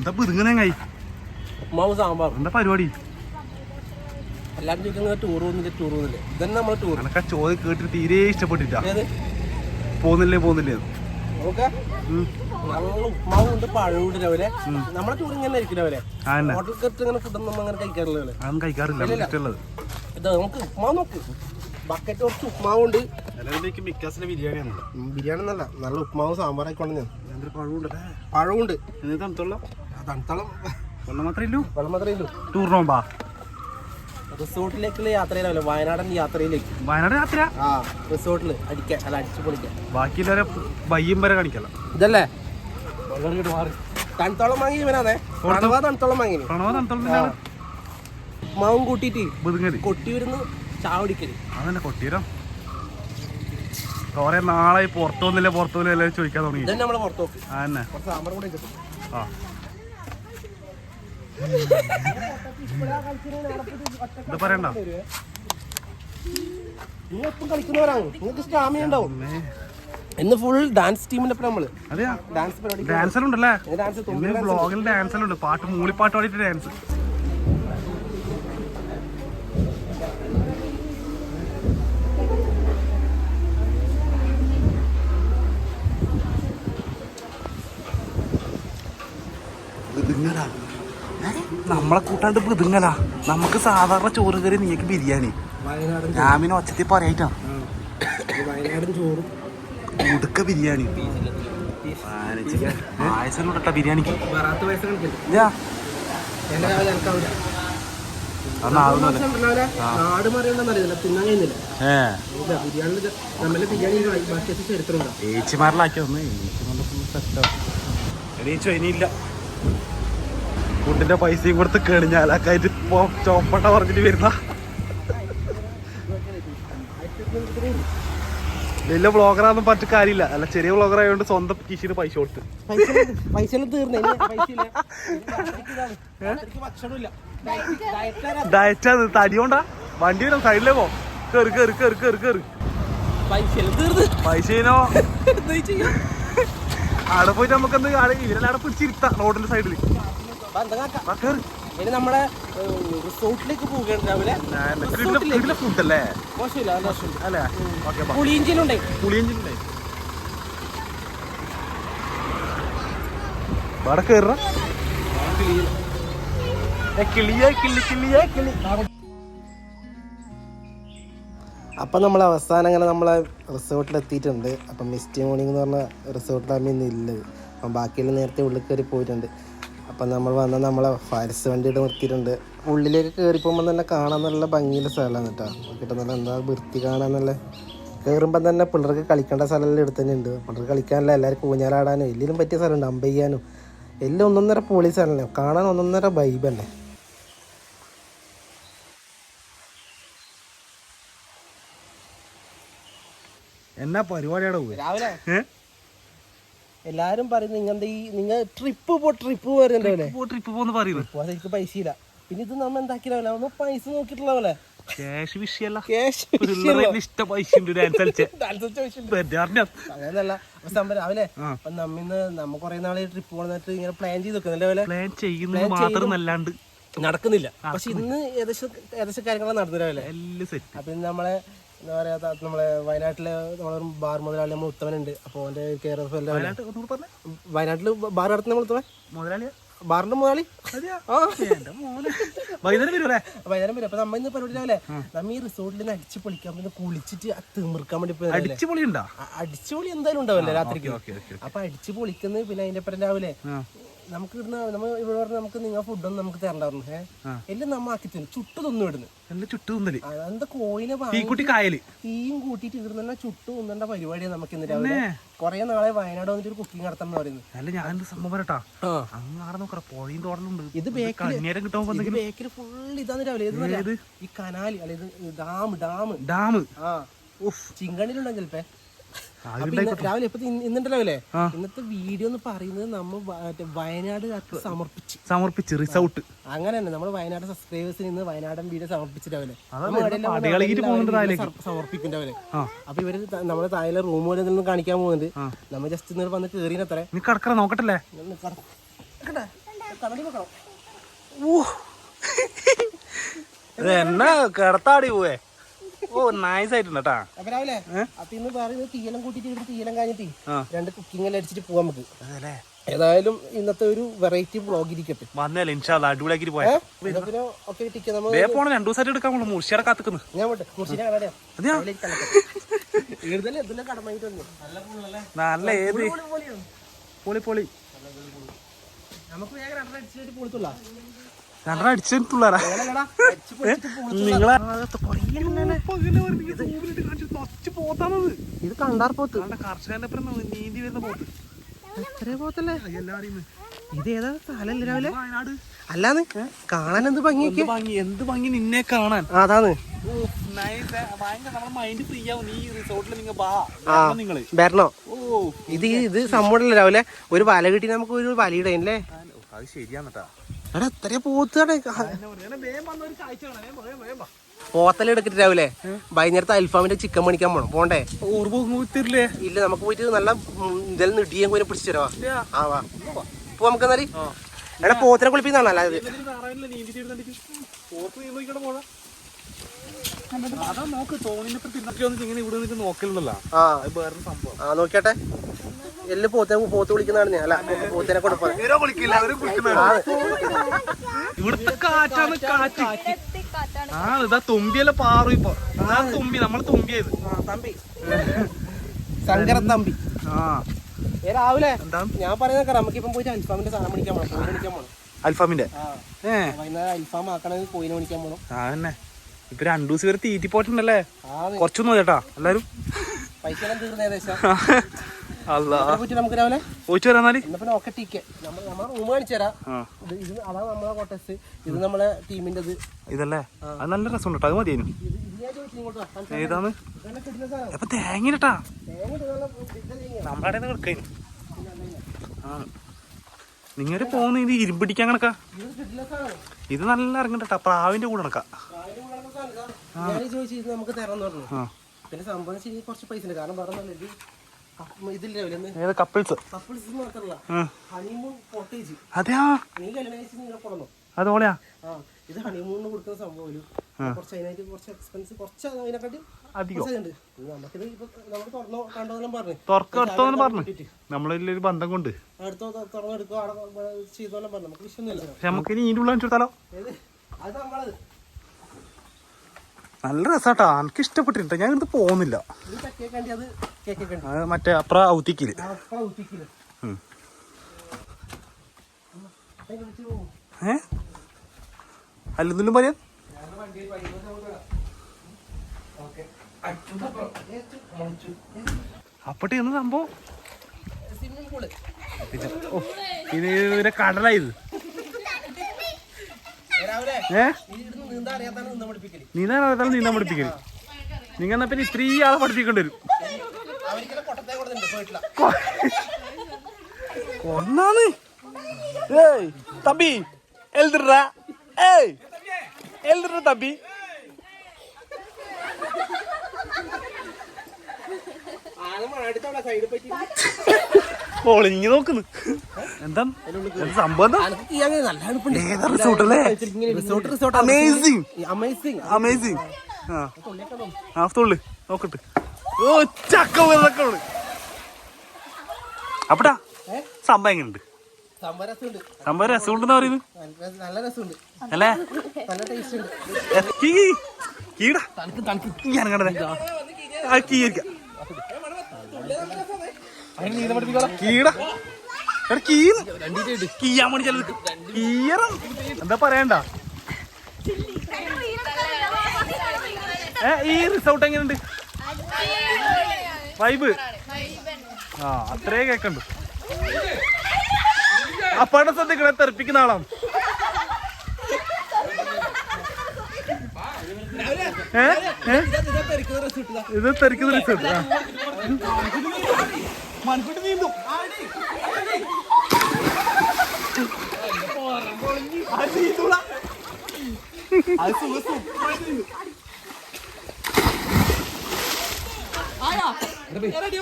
എന്താ ഇങ്ങനെ കൈ ഉമ്മാവ് സാമ്പാർ എന്താ പരിപാടി? എല്ലാവരും ചോദിക്കുന്നത് ടൂർ പോകുന്നില്ല ടൂർ പോകുന്നില്ല? ഇതന്നെ നമ്മളെ ടൂർ എനക്കാ ചോദ്യം കേട്ടിട്ട് തീരെ ഇഷ്ടപ്പെട്ടിട്ടാ പോകുന്നില്ലേ പോകുന്നില്ലേ? നോക്ക നല്ല ഉപ്മാവും ഉണ്ട് പഴവും ഉണ്ട് രാവിലെ. നമ്മളെ ടൂർ ഇങ്ങനെ ആയിരിക്കും രാവിലെ. ആ തന്നെ. ഹോട്ടൽ കയറിട്ട് ഇങ്ങനെ ഫുഡൊന്നും നമ്മൾ അങ്ങനെ കഴിക്കാറില്ല രാവിലെ. അതൊന്നും കഴിക്കാറില്ല നമുക്ക് ഇഷ്ടമുള്ളത്. ഇത് നമുക്ക് ഉപ്മാവ് നോക്ക്. ബക്കറ്റ് കുറച്ച് ബിരിയാണി എന്നല്ല നല്ല ഉപ്മാവും ഞാൻ. എന്തൊരു പഴമുണ്ടല്ലേ പഴവുണ്ട് എന്നിട്ട് തണുത്തുള്ള തണുത്തളം. വെള്ളം മാത്രമേ ഇല്ലൂ വെള്ളം മാത്രമേ റിസോർട്ടിലേക്കുള്ള യാത്രയിലാവില്ല? വയനാടൻ യാത്രയിലേക്ക്. വയനാട് യാത്ര? ആ റിസോർട്ടിൽ അടിക്കാൻ അല്ല അടിച്ചു പൊളിക്കാൻ. ബാക്കിയുള്ളവരെ വയ്യും വരെ കാണിക്കല. ഇതല്ലേ? തണുത്തോളം വാങ്ങി ഇവനാണേ. പ്രണവ തണുത്തോളം വാങ്ങി പ്രണവ തണുത്തുള്ള മാവും കൂട്ടിയിട്ട് ബുതുങ്ങൽ കൊട്ടിയൂരിന്ന് ചാവടിക്കൽ. അതന്നെ കൊറേ നാളായി പുറത്തു വന്നില്ല പുറത്തു വന്നില്ല ചോദിക്കാൻ തുടങ്ങി. നമ്മളെ പുറത്ത് ആ തന്നെ കുറച്ച് സാമ്പാർ കൂടെ ആ. പറയണ്ട. നിങ്ങൾ എപ്പം കളിക്കുന്നവരാണ് നിങ്ങൾക്ക് സ്റ്റാമിന ഉണ്ടാവും. ഇന്ന് ഫുൾ ഡാൻസ് ടീമിന്റെ ഒപ്പം നമ്മൾ. അതെയാ? ഡാൻസ് പരിപാടി ഡാൻസർ ഉണ്ടല്ലേ? ഡാൻസ് ബ്ലോഗിൽ ഡാൻസർ ഉണ്ട് പാട്ട് മൂളിപ്പാട്ട് പാടിയിട്ട് ഡാൻസ് ബിതുങ്ങലാ നമ്മളെ കൂട്ടാണ്ട് ബിതുങ്ങലാ നമുക്ക് സാധാരണ ചോറ് കറി നീക്ക് ബിരിയാണി. ഞാൻ പിന്നെ ഒച്ചത്തിൽ പറയായിട്ടാ വയനാടൻ ചോറും. ഉടുക്ക ബിരിയാണി. പായസം ബിരിയാണിക്ക് വറാത്ത പൈസ കളിക്കില്ല ഇതാ എന്റെ രാവിലെ എനിക്കാവില്ല അതൊന്നാവുന്നല്ലേ നാട് മാറിയുണ്ടെന്ന് അറിയില്ല. തിന്നാൻ കഴിയുന്നില്ല. ഏ. ഇല്ല ബിരിയാണി നമ്മളെ ബിരിയാണി ബാക്കി ചരിത്രമുണ്ടോ ഏച്ചിമാരിലാക്കി ഒന്ന് എണീച്ചോ ഇനിയില്ല. ഫുഡിന്റെ പൈസയും കൊടുത്ത് കെണിഞ്ഞാലാക്കായിട്ട് ചോപ്പട്ട പറഞ്ഞിട്ട് വരുന്ന. വലിയ ബ്ലോഗറാന്നും പറ്റ കാര്യമില്ല. അല്ല ചെറിയ ബ്ലോഗർ ആയതുകൊണ്ട് സ്വന്തം കീശിന് പൈസ കൊടുത്ത്. ഡയറ്റാ തടി കൊണ്ടാ. വണ്ടി വരും. സൈഡിലേ പോ. കേറി കേറി കേറി കേറി കേറി. പൈസേനോ അവിടെ പോയിട്ട് നമുക്കൊന്ന് ഇവരെല്ലാം അവിടെ പിടിച്ചിരുത്താം റോഡിന്റെ സൈഡിൽ ഇനി നമ്മളെ റിസോർട്ടിലേക്ക് പോവുകയാണ് രാവിലെ. ഫുഡല്ലേ മോശമില്ല നല്ല മോശമില്ല. പുളിയിഞ്ചിലുണ്ടേ പുളിയഞ്ചില്ലേ അവിടെ കേറ കിളിയേ കിളി കിളിയേ കിളി. അപ്പം നമ്മൾ അവസാനം അങ്ങനെ നമ്മളെ റിസോർട്ടിൽ എത്തിയിട്ടുണ്ട്. അപ്പം മിസ്റ്റി മോർണിംഗ് എന്ന് പറഞ്ഞ റിസോർട്ടിലാണ് ഇന്ന് ഇല്ലത് അപ്പം ബാക്കിയെല്ലാം നേരത്തെ ഉള്ളിൽ കയറി പോയിട്ടുണ്ട്. അപ്പം നമ്മൾ വന്ന നമ്മളെ ഫാരസ് വണ്ടിയിട്ട് നിർത്തിയിട്ടുണ്ട്. ഉള്ളിലേക്ക് കയറി പോകുമ്പോൾ തന്നെ കാണാൻ നല്ല ഭംഗിയുള്ള സ്ഥലമാണ് കേട്ടോ. നോക്കിയിട്ട് നല്ല എന്താ വൃത്തി കാണാൻ നല്ല കയറുമ്പോൾ തന്നെ പിള്ളേർക്ക് കളിക്കേണ്ട സ്ഥലമെല്ലാം എടുത്ത് തന്നെ ഉണ്ട് പിള്ളേർക്ക് കളിക്കാനല്ല എല്ലാവർക്കും ഊഞ്ഞാലാടാനും എല്ലിനും പറ്റിയ സ്ഥലമുണ്ട് അമ്പ ചെയ്യാനും എല്ലാം ഒന്നൊന്നര പൊളി സ്ഥലമല്ലേ? കാണാൻ ഒന്നൊന്നര വൈബല്ലേ എന്നാ പരിപാടിയാണ് പോയി? രാവിലെ? എല്ലാരും പറയും നിങ്ങളുടെ ഈ നിങ്ങൾ ട്രിപ്പ് പോ ട്രിപ്പ് വരുന്നുണ്ടാവില്ലേ ട്രിപ്പ് പോന്ന് പറയുന്നു അപ്പോൾ അതെനിക്ക് പൈസ ഇല്ല. പിന്നെ ഇത് നമ്മ എന്താക്കിയില്ല ഒന്ന് പൈസ നോക്കിയിട്ടുള്ള പോലെ. ക്യാഷ് വിഷയല്ല. ക്യാഷ് പിള്ളേരെ ഇഷ്ട പൈസ ഉണ്ട് ഡാൻസ് കളിച്ച്. അങ്ങനല്ല അപ്പൊ സംഭവം രാവിലെ അപ്പൊ നമ്മിന്ന് നമ്മ കുറെ നാളെ ട്രിപ്പ് പോകണിട്ട് ഇങ്ങനെ പ്ലാൻ ചെയ്ത് വെക്കുന്നില്ല പോലെ? പ്ലാൻ ചെയ്യുന്നത് മാത്രം നല്ലാണ്ട് നടക്കുന്നില്ല. പക്ഷെ ഇന്ന് ഏകദേശം ഏകദേശം കാര്യങ്ങളാണ് നടന്നില്ല അപ്പൊ നമ്മളെ എന്താ പറയാ നമ്മളെ വയനാട്ടിലെ നമ്മളെ ബാർ മുതലാളി നമ്മൾ ഉത്തമനുണ്ട് അപ്പോൾ അവന്റെ കെയർ ഓഫ് എല്ലാം ബാർ നടത്തുന്ന നമ്മൾ ഉത്തമൻ? മുതലാളിയാ ബാറിന്റെ മുതലാളി? വൈകുന്നേരം വരും വൈകുന്നേരം വരും. അപ്പൊ നമ്മ ഇന്ന് പരിപാടി രാവിലെ നമ്മ ഈ റിസോർട്ടിൽ നിന്ന് അടിച്ചു പൊളിക്കാൻ പിന്നെ കുളിച്ചിട്ട് തിമിർക്കാൻ വേണ്ടി അടിച്ചു പൊളി ഉണ്ടാ അടിച്ചു പൊളി എന്തായാലും ഉണ്ടാവില്ലേ രാത്രിക്ക്. അപ്പൊ അടിച്ചു പൊളിക്കുന്നത് പിന്നെ അതിന്റെ രാവിലെ ആ. നമുക്ക് ഇവിടുന്ന് നമ്മൾ ഇവിടെ പറഞ്ഞ നമുക്ക് നിങ്ങൾ ഫുഡൊന്നും നമുക്ക് തരണ്ടായിരുന്നു എല്ലാം നമ്മ ആക്കി തരും. ചുട്ടു തിന്നു ഇടുന്നു എല്ലാം ചുട്ടു തിന്നൽ. എന്താ കോയിനെ തീക്കുട്ടി കായൽ. തീയും കൂട്ടിയിട്ട് ഇവിടുന്ന് തന്നെ ചുട്ടു തിന്നേണ്ട പരിപാടിയാണ് നമുക്ക് ഇന്ന് രാവിലെ. കുറെ നാളെ വയനാട് വന്നിട്ട് ഒരു കുക്കിംഗ് നടത്തണം പറയുന്നത് അല്ല ഞാൻ സംഭവം പറയട്ടാ? ആ. അങ്ങ് ആടെ നോക്കറ പുഴയും തോടലുണ്ട്. ഇത് ബേക്കറി കിട്ടാൻ ഇത് ബേക്കിൽ ഫുൾ ഇതാന്ന് രാവിലെ. ഈ കനാല് അല്ലെ ഡാം ഡാം. ഡാം. ആ. ഉഫ്. ചിലപ്പോ രാവിലെ ഇപ്പൊ ഇന്നുണ്ടല്ലോ അല്ലേ ഇന്നത്തെ വീഡിയോ എന്ന് പറയുന്നത് നമ്മ വയനാട് മറ്റേ വയനാടുകാർക്ക് സമർപ്പിച്ച്. സമർപ്പിച്ച് റിസൗട്ട് അങ്ങനെ തന്നെ നമ്മൾ വയനാട് സബ്സ്ക്രൈബേഴ്സിന് ഇന്ന് വയനാടൻ വീഡിയോ സമർപ്പിച്ച് രാവിലെ അതാ നമ്മ എവിടെയെല്ലാം വന്ന് പടയാളിക്ക് എല്ലാവരും പോകുന്നുണ്ട് വീഡിയോ സമ- സമർപ്പിക്കും രാവിലെ ആ. അപ്പൊ ഇവർ നമ്മുടെ താഴെ റൂം പോലെ എന്തെങ്കിലും കാണിക്കാൻ പോകുന്നുണ്ട് നമ്മ ജസ്റ്റ് ഇന്ന് വന്ന് കേറിനത്രേ. നീ കടക്കറ നോക്കട്ടല്ലേ? എന്നാ കിടത്താടി പോവേ. ഓ നൈസ് ആയിട്ടുണ്ട് കേട്ടാ അപ്പൊ രാവിലെ അപ്പൊ ഇന്ന് പറയുന്നത് തീയലം കൂട്ടിട്ട് ഇവിടെ തീയലം കഴിഞ്ഞിട്ട് രണ്ട് കുക്കിംഗ് എല്ലാം അടിച്ചിട്ട് പോവാൻ നമുക്ക്. അതല്ലേ? ഏതായാലും ഇന്നത്തെ ഒരു വെറൈറ്റി ബ്ലോഗ് ഇരിക്കട്ടെ. വന്നല്ലേ ഇൻഷാല്ല അടിപൊളിയാക്കി പോയാ. ഒക്കെ ടിക്കറ്റ് നമ്മൾ വേ പോണ രണ്ടു ദിവസമായിട്ട് എടുക്കാൻ പോണു മുർഷിയുടെ കാത്തുക്കുന്നു. ഞാൻ പോട്ടെ നല്ല പുള്ളല്ലേ നല്ല ഏത്? പൊളി പൊളി നമുക്ക് വേഗം അടിച്ചിട്ട് പൊളിത്തുള്ള അടിച്ച് നിങ്ങളെ ഇത് കണ്ടാർ പോത്ത്. നീന്തി വരുന്ന പോത്ത്. എത്രയോ പോത്തല്ലേ? എല്ലാരും ഇത് ഏതാ? സ്ഥലല്ലേ രാവിലെ? അല്ലാന്ന്? കാണാൻ എന്ത് ഭംഗിയൊക്കെ? ഭംഗി? എന്ത് ഭംഗി നിന്നെ കാണാൻ? അതാണ് വരണോ ഇത് ഇത് സംഭവമല്ലേ രാവിലെ. ഒരു വല കിട്ടി നമുക്ക് ഒരു വലയിടേ അല്ലേ അത് ശരിയാന്നട്ടാ എടാ എത്ര പോത്താണ് രാവിലെ വൈകുന്നേരത്തെ അൽഫാമിന്റെ ചിക്കൻ മേടിക്കാൻ പോണം. പോണ്ടേ? തരില്ലേ ഇല്ല നമുക്ക് പോയിട്ട് നല്ല ഇതെല്ലാം നെടിയും പോയി പിടിച്ചു തരാവാ ആ വാ. പോ നമുക്ക് എന്നാൽ. എടാ പോത്തിനെ കുളിപ്പിന്നാണ് അല്ലാതെ. അതാ എല്ല് പോത്തെ പോത്ത് വിളിക്കുന്നതാണ് ഞാൻ. അല്ല പോത്തിനെ കൊടുപ്പാണ് ഇവിടുത്തെ കാറ്റാണ് കാറ്റ്. ആ ഇതാ തുമ്പിയല്ല പാറു ഇപ്പൊ. ആ തുമ്പി നമ്മൾ തുമ്പിയത്. തമ്പി. സങ്കര തമ്പി. ആ. ഏ രാവിലെ ഞാൻ പറയുന്ന നമുക്കിപ്പം പോയിട്ട് അൽഫാമിന്റെ സാധനം മേടിക്കാൻ പോണം കോയിനെ മേടിക്കാൻ പോണം. അൽഫാമിന്റെ? വൈകുന്നേരം അൽഫാം ആക്കണമെങ്കിൽ കോയിനെ മേടിക്കാൻ പോണം. ആ തന്നെ ഇപ്പൊ രണ്ടു ദിവസം വരെ തീറ്റി പോയിട്ടുണ്ടല്ലേ കുറച്ചൊന്നും ചേട്ടാ എല്ലാരും. പൈസ എല്ലാം നമുക്ക് രാവിലെ? പോയിച്ചു വരാന്നാൽ എന്നാ പിന്നെ ഒക്കെ ടീക്ക് നമ്മൾ നമ്മളെ റൂം കാണിച്ചു തരാം. ഇത് ഇത് അതാണ് നമ്മളെ കോട്ടസ് ഇത് നമ്മളെ ടീമിന്റെ ഇത്. ഇതല്ലേ? അത് നല്ല രസമുണ്ട് അത്. ഏതാണ്? അപ്പൊ. നമ്മുടെ ആ. നിങ്ങര് പോകുന്ന ഇത് ഇരുമ്പിടിക്കാൻ കണക്കാ? ഇത് നല്ല ഇറങ്ങണ്ട പ്രാവിന്റെ കൂടെ കണക്കാ. ചോദിച്ചു നമുക്ക് തരാന്ന് പറഞ്ഞു. പിന്നെ സംഭവം ശരി കുറച്ച് പൈസ ഉണ്ട് കാരണം പറഞ്ഞല്ലോ ഏത് കപ്പിൾസ് അതെയാ? അതോളയാ ഇത് ഹണിമൂണിന് കൊടുക്കുന്ന സംഭവം കുറച്ച് അതിനായിട്ട് കുറച്ച് എക്സ്പെൻസ് കുറച്ച് അതിനെക്കാട്ടി അധികം. കുറച്ചുണ്ട് നമുക്കിത് ഇപ്പൊ നമ്മൾ തുറന്നോ പറഞ്ഞു. നമ്മളൊരു ബന്ധം കൊണ്ട് അടുത്തോ തുറന്നെടുക്കോ അവിടെ ചെയ്തോല്ലാം പറഞ്ഞു. നമുക്ക് വിഷയമൊന്നുമില്ല. നമുക്ക് ഇനി ഇതിനുള്ള അത് നമ്മളത്. നല്ല രസാട്ടാ. എനിക്ക് ഇഷ്ടപ്പെട്ടിട്ടുണ്ട് ഞാൻ ഇത് പോകുന്നില്ല മറ്റേ അപ്ര ഔത്തിക്കിൽ. ഏ? അല്ലെന്നും പറയാൻ? അപ്പട്ടി എന്ന് സംഭവം. ഇത്. കടലായത് നീന്താൻ അറിയാത്താണ് നീന്താൻ പഠിപ്പിക്കല് നീന്താൻ അറിയാത്ത നീന്താൻ പഠിപ്പിക്കല് നിങ്ങൾ എന്നാ പിന്നെ ഇത്രയും ആളെ പഠിപ്പിക്കേണ്ടി വരും അവർക്കെല്ലാം കൊട്ടത്തെ കൊടുത്തിട്ടുണ്ട് പോയിട്ടില്ല ഒന്നാണ് ഏയ് തമ്പി എൽതിട്രാ ഏയ് എൽതിട്രാ തമ്പി പൊളിഞ്ഞു നോക്കുന്നു. എന്താ? സംഭവം അമേസിങ് അമേസിങ് അമേസിങ് ആ തൊള്ളു നോക്കട്ടെ. ഓ ചക്ക അപ്പടാ? സംഭവം എങ്ങനെയുണ്ട് സംഭവം രസമുണ്ട്. സംഭവം രസമുണ്ടെന്ന് പറയുന്നു നല്ല- രസമുണ്ട്. അല്ലേ? നല്ല ടേസ്റ്റ് ഉണ്ട്. കീ കീടാ. ഞാൻ കണ്ടത് ആ കീരിക്ക എന്താ പറയണ്ട? ഈ റിസോർട്ട് എങ്ങനെയുണ്ട് വൈബ് ആ അത്രേ കേക്കണ്ട്. അപ്പാടെ ശ്രദ്ധിക്കണേ തെറിപ്പിക്കുന്ന ആളാണ്. ഇത് തെറിക്കുന്ന റിസോർട്ട് ആ. മൺകുട്ടി നീന്തും അത് നീന്തൂടാ. അത് സുഖം സുഖമായിട്ട് നീന്തും. Ready? Ready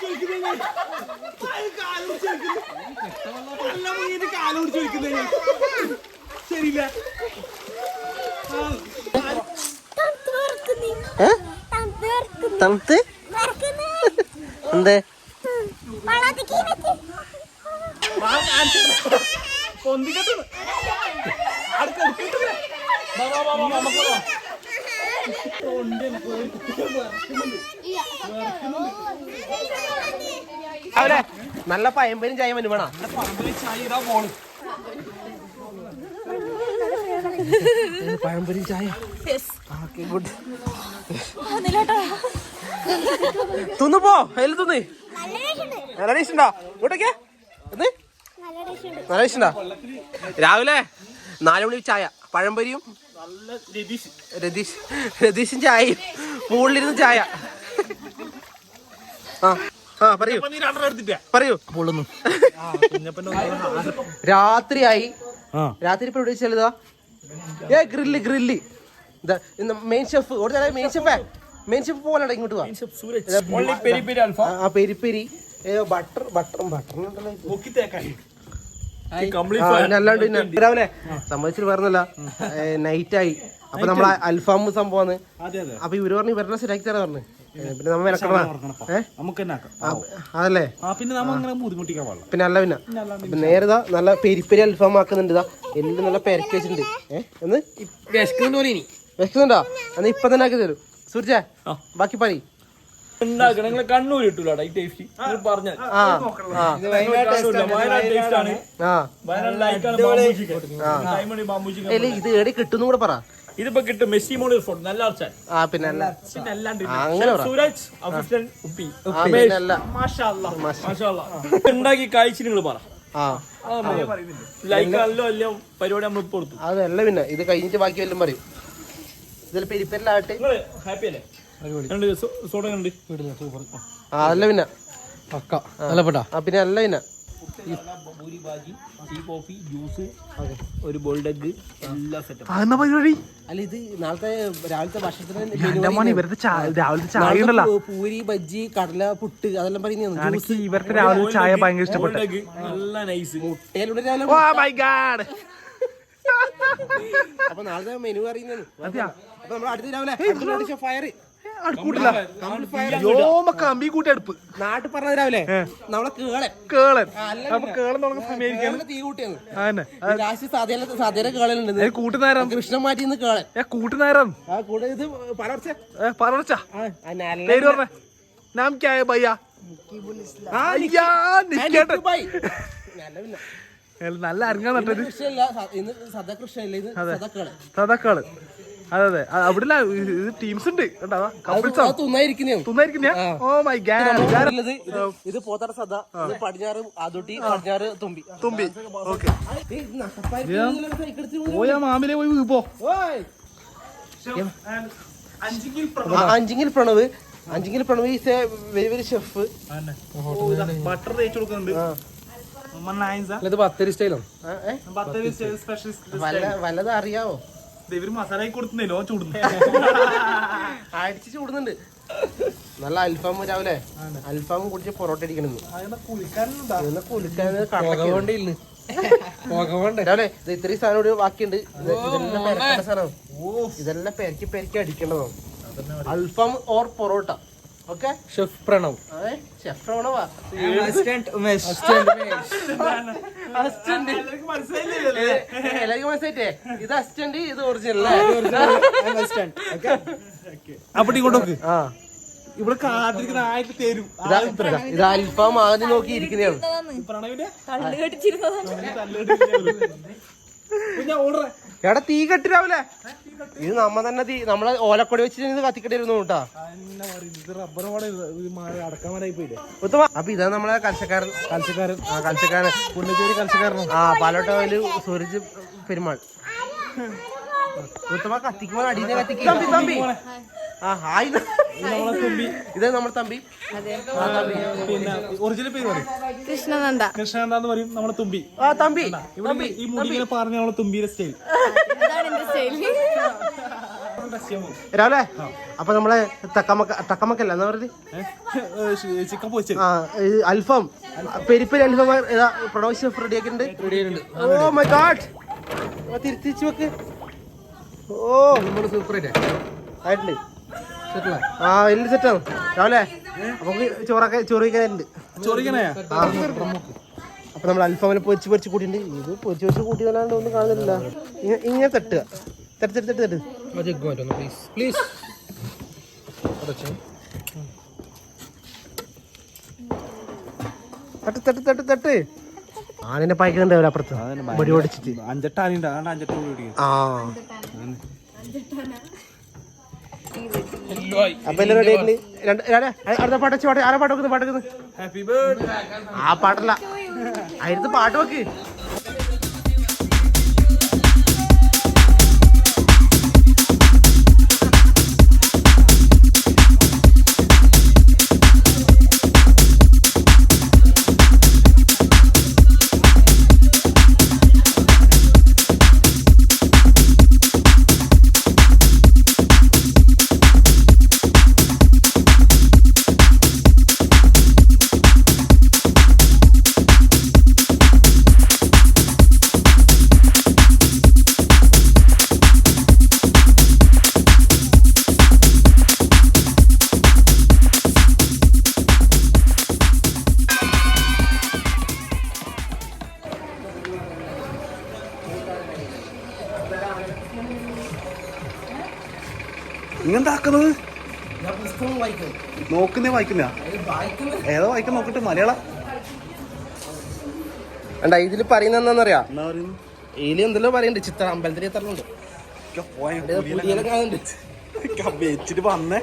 two, three. എല്ലാം മുങ്ങിയിട്ട് കാൽ പിടിച്ച് വെക്കുന്നേ ശരിയില്ല? തണുത്ത് എന്തേ. അവരെ നല്ല പയമ്പരും ചായ മതി വേണം. എന്റെ പറമ്പിൽ ചായ ഇടാൻ പോണ് പഴംപൊരി ചായ. ഗുഡ് തിന്നു പോ അതിൽ തിന്ന്. നല്ല ടേസ്റ്റ് ഉണ്ടോ. ഇങ്ങോട്ടൊക്കെ. എന്ത്? നല്ല ടേസ്റ്റ് ഉണ്ടോ. രാവിലെ നാല് മണി ചായ പഴംപൊരിയും നല്ല രതീഷ് രതീഷ് രതീഷും ചായയും മുകളിലിരുന്ന് ചായ. ആ ആ പറയൂ. പറയൂ. പൊള്ളുന്നു രാത്രിയായി. ആ. രാത്രി ഇപ്പൊ എവിടെ ചെല്ലുതാ ഏ ഗ്രില്ല് ഗ്രില്ല്. മെയിൻ ഷെഫ് ഓടി മെയിൻ ഷെഫേ മെയിൻ ഷെഫ് പോകലട ഇങ്ങോട്ട് വാ. ആ, പെരി പെരി ബട്ടർ ബട്ടർ പിന്നെ അല്ലാണ്ട് രാവിലെ സംഭവിച്ചിട്ട് പറഞ്ഞല്ല. നൈറ്റ് ആയി. അപ്പൊ നമ്മളെ അൽഫാം സംഭവമാണ് അതെ അതെ. അപ്പൊ ഇവർ പറഞ്ഞു ഇവരുടെ ശരിയാക്കി തരാ പറഞ്ഞു. പിന്നെ നമ്മ മെനക്കണ നമുക്ക് തന്നെ ആ, അതല്ലേ? ആ പിന്നെ പിന്നെ അല്ല പിന്നെ. നേരെ നല്ല പെരിപ്പെരി അൽഫാം ആക്കുന്നുണ്ട് ഇതാ. എല്ലാം നല്ല പെരക്കി വെച്ചിട്ടുണ്ട് ഏഹ് എന്ന് വിശക്കുന്നുണ്ടോ എന്നാ ഇപ്പൊ തന്നെ ആക്കി തരും. സൂര്യ ബാക്കി കണ്ണൂർ കിട്ടൂലടാ ഈ ടേസ്റ്റ് ഇത് എടി കിട്ടുന്നു കൂടെ പറ. ഇതിപ്പോ കിട്ടും മെസ്സി മോളിൽ ഫോട്ടോ നല്ല അർച്ചാൻ ആ പിന്നെ അല്ല. പിന്നെ അല്ലാണ്ട് ആ, അങ്ങനെ പറ. സൂരജ് ഉപ്പി. പിന്നെ അല്ല. മാഷാ അല്ലാ. മാഷാ. അല്ലാ. ഉണ്ടാക്കി കാഴ്ച നിങ്ങൾ പറ. ആ. ലൈക്ക് അല്ലോ പരിപാടി നമ്മൾ ഇപ്പൊ കൊടുത്തു. അതല്ല പിന്നെ ഇത് കഴിഞ്ഞിട്ട് ബാക്കി വല്ലതും പറയും. ഇതിൽ നിങ്ങൾ ഹാപ്പി അല്ലേ? രണ്ട് സോഡ കണ്ട്. ആ അതല്ല പിന്നെ. ആ പിന്നെ അല്ല പിന്നെ. Puri bhaji tea coffee juice ഒരു ബോൾഡ് എഗ് എല്ലാ സെറ്റപ്പ് അതെന്നാ പരിപാടി? അല്ല ഇത് നാളത്തെ രാവിലത്തെ ഭക്ഷണത്തിന് ഇവരുടെ ചായ രാവിലത്തെ ചായ ഉണ്ടല്ലോ. പൂരി ബജ്ജി കടല പുട്ട് അതെല്ലാം പറയുന്നത് ഇവരുടെ രാവിലെ ചായ ഭയങ്കര ഇഷ്ടപ്പെട്ടു. നല്ല നൈസ് മുട്ടയിലൂടെ രാവിലെ ഓ മൈ ഗാഡ് അപ്പൊ നാളത്തെ മെനു അറിയുന്നതാണ് അപ്പൊ നമ്മൾ അടുത്ത രാവിലെ ഫയർ കൂട്ടില്ല. യോമ കമ്പി കൂട്ടി അടുപ്പ്. നാട്ടിൽ പറഞ്ഞത് രാവിലെ നമ്മളെ കേളൻ. കേളൻ. അപ്പൊ കേളൻ തുടങ്ങുന്ന കൂട്ടുനേരം. കൃഷ്ണൻ മാറ്റി കേളൻ. കൂട്ടുനാരം. പറഞ്ഞ പേര് പറഞ്ഞ. നാം ഭയ്യ നല്ല അരങ്ങാൻ നട്ടത് സദാ കൃഷ്ണ ഇത് സദാ കേളൻ. അതെ അതെ. അവിടെ ടീംസ് ഉണ്ട്. ഓ മൈ ഗാഡ് ഉള്ളത് ഇത് പോത്തട സദ ഇത് പടിഞ്ഞാറ് ആദോട്ടി പടിഞ്ഞാറ് തുമ്പി. തുമ്പി. ഓക്കെ. പോയാ മാമിലെ പോയി പോ. അഞ്ചിങ്ങിൽ Pranav. അഞ്ചിങ്ങിൽ Pranav. Is a very very chef butter തേച്ച് കൊടുക്കുന്നുണ്ട്. ഇത് ബത്തരി സ്റ്റൈലോ സ്പെഷ്യലിസ്റ്റ് വല്ല വല്ലത് അറിയാവോ? ഇവർ മസാല കൊടുക്കുന്നല്ലോ ചൂടുന്നു. അടിച്ച് ചൂടുന്നുണ്ട്. നല്ല അൽഫാം രാവിലെ. അൽഫാം കുടിച്ച് പൊറോട്ട അടിക്കണെന്ന്. രാവിലെ ഇത് ഇത്രയും സാധനം ഇവിടെ ബാക്കിയുണ്ട് ഇത് ഇതെല്ലാം സാധനം ഇതെല്ലാം പെരക്കി പെരക്കി അടിക്കേണ്ടതാണ്. അൽഫാം or parotta. Okay chef Pranav chef പ്രണവാ എല്ലാവർക്കും മനസ്സിലായിട്ടേ ഇത് അസിസ്റ്റന്റ് ഇത് ഒറിജിനൽ അപ്പടി കൊണ്ടോക്ക് ആ ഇവിടെ കാത്തിരിക്കുന്ന ആയിട്ട് തരും ഇതാ അൽഫാം ആദ്യം നോക്കി ഇരിക്കുന്നതാണ് പ്രണവിന്റെ എടാ തീ കെട്ടിരാവൂലെ ഇത് നമ്മ തന്നെ തീ നമ്മളെ ഓലക്കൊടി വെച്ചിട്ട് ഇത് കത്തിക്കിട്ടിരുന്നു കേട്ടാ. അപ്പൊ ഇതാ നമ്മളെ കൽച്ചക്കാരൻ. കൽസക്കാരൻ ആ കൽസക്കാരൻ പുണ്യച്ചേരി കൽസക്കാരൻ ആ പാലോട്ടോയിൽ സൂരജ് പെരുമാൾ. ഉത്തമ കത്തിക്കുമ്പോ അടിയെ കത്തിക്കും തമ്പി തമ്പി. ആ ഹായ്. ഇത് നമ്മുടെ തമ്പി. ആ തമ്പി. പിന്നെ ഒറിജിനൽ പേര് പറയും. കൃഷ്ണനന്ദ. കൃഷ്ണനന്ദ എന്ന് പറയും നമ്മളെ തുമ്പി. ആ തമ്പി. ഇവിടെ ഈ മുടി ഇങ്ങനെ പറഞ്ഞ നമ്മളെ തുമ്പിയുടെ സ്റ്റൈൽ രാവിലെ? അപ്പൊ നമ്മളെ തക്കമക്ക തക്കമക്കല്ല എന്താ പറയുന്നത് ചിക്കൻ പൊരിച്ചത്. ആ ഇത് അൽഫാം. പെരി പെരി അൽഫാം ഏതാ പ്രണവ് ഷെഫ് റെഡി ആക്കിയിട്ടുണ്ട് ഓ മൈ ഗാഡ് തിരിച്ചു വെക്ക്. ഓ. നമ്മുടെ സൂപ്പർ ആയിട്ടുണ്ട്. ആ വലിയ സെറ്റാണ് രാവിലെ. നമുക്ക് ചോറൊക്കെ ചോറിക്കാനുണ്ട് അപ്പൊ നമ്മൾ അൽഫാമിനെ പൊരിച്ച് പൊരിച്ച് കൂട്ടിയിട്ടുണ്ട്. ഇത് പൊരിച്ച് പൊരിച്ച് കൂട്ടിയതല്ലാണ്ട് ഒന്നും കാണുന്നില്ല. ഇങ്ങനെ തട്ടുക തട്ട് തട്ട് തട്ട് തട്ട് പ്ലീസ് പ്ലീസ് തട്ട് തട്ട് തട്ട് തട്ട്. ആനനെ പായിക്കുന്നുണ്ടാവില്ല അപ്പുറത്ത്. വടി ഓടിച്ചിട്ട്. അഞ്ചെട്ട് ആനയുണ്ട് അഞ്ചെട്ട് ആ. അപ്പൊ എല്ലാം റെഡി രണ്ട് അടുത്ത പാട്ട് വെച്ച് പാട്ട് ആരാ പാട്ട് വെക്കുന്നത്? പാട്ട് വെക്കുന്നത് ആ പാട്ടല്ല. അതിനടുത്ത് പാട്ട് വെക്ക്. ഇങ്ങെന്താക്കുന്നത് നോക്കുന്നേ വായിക്കുന്ന ഏതോ വായിക്കാൻ നോക്കിട്ട് മലയാളം. അണ്ട ഇതിൽ പറയുന്ന അറിയാ? ഇതിൽ എന്തെല്ലോ പറയുന്നുണ്ട്. ചിത്ര അമ്പലത്തിൽ എത്തറുണ്ട് വെച്ചിട്ട് വന്നേ.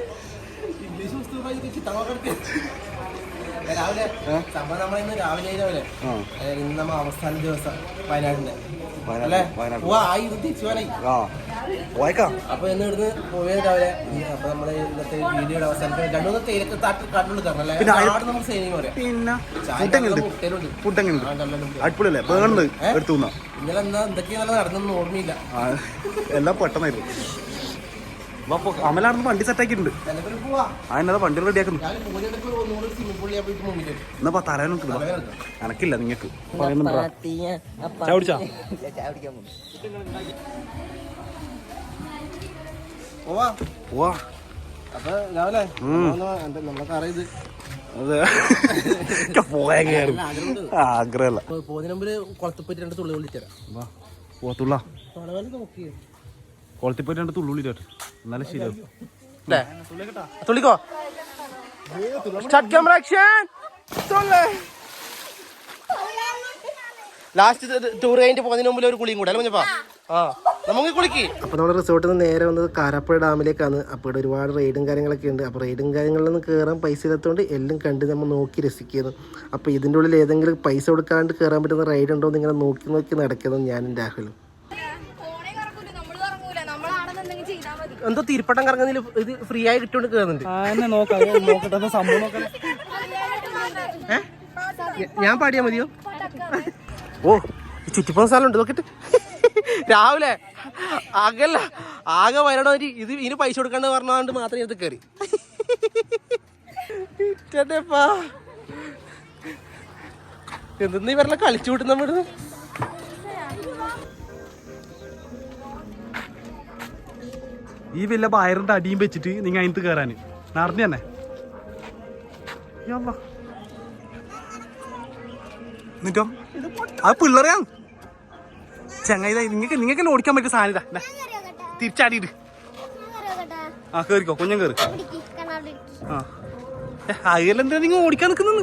രാവിലെ രാവിലെ രാവിലെ അവസാന ദിവസം വയനാടിന്റെ ആ. പോയേക്കാം. അപ്പൊ ഇന്ന് ഇവിടുന്ന് പോയത് രാവിലെ. അപ്പൊ നമ്മളെ ഇന്നത്തെ വീഡിയോയുടെ അവസാനത്തെ രണ്ടു മൂന്ന് തേരത്തെ താട്ടി കാട്ടുള്ളൂ തരണം അല്ലേ? നമ്മൾ സേവിങ് പറയാം. പിന്നെ അടിപൊളിയല്ലേ? വേണത് എടുത്തു ഇന്നലെ എന്താ എന്തൊക്കെയാ നല്ല നടന്നൊന്നും ഓർമ്മയില്ല. എല്ലാം പെട്ടെന്നായിരുന്നു അമലാണെന്ന് വണ്ടി സെറ്റാക്കിയിട്ടുണ്ട് അതിനത് വണ്ടി റെഡിയാക്കുന്നു എന്നാ തല നിൽക്കുന്നു അനക്കില്ല നിങ്ങക്ക്. പറയുന്നുണ്ടോ? ചാവിടിച്ചാ അപ്പൊ രാവിലെ? ഉം. നമ്മളെ കറ. ഇത് ഇക്ക പോയാ കയറി ആഗ്രഹമല്ല. പോകുന്നതിന് മുമ്പ് കുളത്തിപ്പറ്റി രണ്ട് തുള്ളി രണ്ട് എന്നാലും ശരിയാവും. തുള്ളിക്കോ? Start camera action last tour കഴിഞ്ഞിട്ട് പോകുന്നതിന് മുമ്പിൽ ഒരു കുളിയും കൂടെ അല്ല മഞ്ഞപ്പാ ആ നമുക്ക് കുളിക്ക്. അപ്പോൾ നമ്മുടെ റിസോർട്ടിൽ നിന്ന് നേരെ വന്നത് കാരാപ്പുഴ ഡാമിലേക്കാണ്. അപ്പൊ ഇവിടെ ഒരുപാട് റൈഡും കാര്യങ്ങളൊക്കെ ഉണ്ട്. അപ്പോൾ റൈഡും കാര്യങ്ങളിലൊന്നും കയറാൻ പൈസ ഇല്ലാത്തതുകൊണ്ട് എല്ലാം കണ്ട് നമ്മൾ നോക്കി രസിക്കുന്നു. അപ്പൊ ഇതിന്റെ ഉള്ളിൽ ഏതെങ്കിലും പൈസ കൊടുക്കാണ്ട് കയറാൻ പറ്റുന്ന റൈഡ് ഉണ്ടോ എന്ന് ഇങ്ങനെ നോക്കി നോക്കി നടക്കുന്നത് ഞാനും രാഹുലും. എന്തോ തിരുപ്പട്ടം കറങ്ങുന്നതിൽ ഇത് ഫ്രീ ആയി കിട്ടുകൊണ്ട് കയറുന്നുണ്ട്? ഞാൻ പാടിയാ മതിയോ? ഓ ചുറ്റിപ്പോ സ്ഥലം സ്ഥലമുണ്ട്. നോക്കിട്ട്. രാവിലെ അകല്ല ആകെ വരണോ ഇത് ഇനി പൈസ കൊടുക്കണ്ട പറഞ്ഞാണ്ട് മാത്രം ഇത് കയറി ഇറ്റേപ്പാ. എന്തെന്ന് ഇവരെല്ലാം കളിച്ചു വിട്ടുന്ന ഇവിടുന്ന്? ഈ വല്ല വയറിന്റെ അടിയും വെച്ചിട്ട് നിങ്ങൾ അതിനകത്ത് കയറാന് നടന്നു തന്നെ. എന്നിട്ടോ? അത് പിള്ളേരെയാണ് ചങ്ങായി നിങ്ങക്ക് നിങ്ങൾക്ക് ഓടിക്കാൻ പറ്റിയ സാധനം ഇതാ തിരിച്ചാടിയിട്ട് ആ കേറിക്കോ കുഞ്ഞൻ കേറി. ആ. അയലെന്താ നിങ്ങൾ ഓടിക്കാൻ നിൽക്കുന്നത്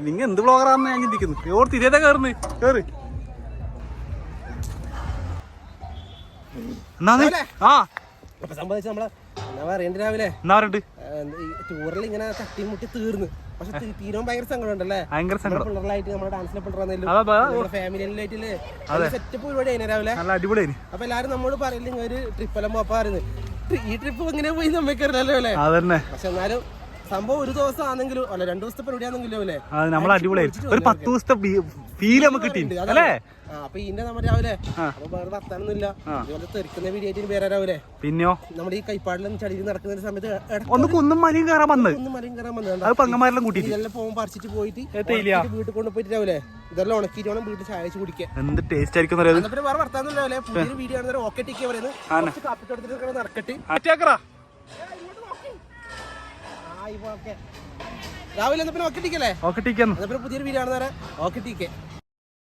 നിങ്ങ എന്ത് ബ്ലോഗറാന്ന് ഞാൻ ചിന്തിക്കുന്നു? ഓർ ഇതേതാ കയറുന്നു കേറ്. എന്നാ സംബന്ധിച്ച് നമ്മളെ എന്നാ പറയണ്ട് രാവിലെ? എന്നാ പറഞ്ഞിട്ട് ടൂറിൽ ഇങ്ങനെ തട്ടിമുട്ടി തീർന്ന്. പക്ഷെ തീ- തീരുമ്പോൾ ഭയങ്കര സങ്കടം ഉണ്ടല്ലേ ഭയങ്കര സങ്കടം. പിള്ളേരായിട്ട് നമ്മുടെ ഡാൻസിലെ പിള്ളേർ അതാ ബ- ഫാമിലിയിലായിട്ടില്ലേ സെറ്റപ്പ് പരിപാടി അതിനെ രാവിലെ. നല്ല അടിപൊളിയായി അപ്പൊ എല്ലാരും നമ്മോട് പറയില്ല ഇങ്ങനെ ഒരു ട്രിപ്പ് എല്ലാം പോപ്പാ പറയുന്നത് ഈ ട്രിപ്പ് ഇങ്ങനെ പോയി നമ്മക്കറിയാലോ അല്ലേ? അതന്നെ. പക്ഷെ എന്നാലും സംഭവം ഒരു ദിവസം ആണെങ്കിലും അല്ല രണ്ടു ദിവസത്തെ പരിപാടി ആണെങ്കിലും അല്ലേ? അത് നമ്മൾ അടിപൊളിയായി ഒരു പത്ത് ദിവസത്തെ ഫീൽ നമുക്ക് കിട്ടി. അല്ലേ? അപ്പൊ ഇതിന്റെ നമ്മൾ രാവിലെ. അപ്പൊ വേറെ വർത്താനൊന്നുമില്ല. ഇതുപോലെ തെറിക്കുന്ന വീഡിയോ വേറെ രാവിലെ. പിന്നെയോ? നമ്മുടെ ഈ കൈപ്പാടിലും ചടിയിൽ നടക്കുന്ന സമയത്ത് ഒന്ന് കുന്നും മലയും കയറാൻ വന്ന്. ഒന്ന് മലയും കയറാൻ വന്നത് അത് പെങ്ങന്മാരെല്ലാം കൂട്ടി ഇതെല്ലാം പോകുമ്പോൾ പറിച്ചിട്ട് പോയിട്ട് വീട്ടിൽ കൊണ്ട് പോയിട്ട് രാവിലെ. ഇതെല്ലാം ഉണക്കിയിട്ട് വേണം വീട്ടിൽ ചായ വെച്ച് കുടിക്കാൻ. എന്ത് ടേസ്റ്റ് ആയിരിക്കും പിന്നെ വേറെ വർത്താനൊന്നും രാവിലെ. പുതിയൊരു വീഡിയോ ആണ് ഓക്കെ ടിക്കെ പറയുന്നത് കുറച്ച് കാപ്പിത്തോട്ടത്തിൽ നടക്കട്ട്. രാവിലെ ഓക്കെ ടിക്കല്ലേ ഓക്കെ ടീക്കുന്നു പുതിയൊരു വീഡിയോ ആണ് ഓക്കെ ടിക്കെ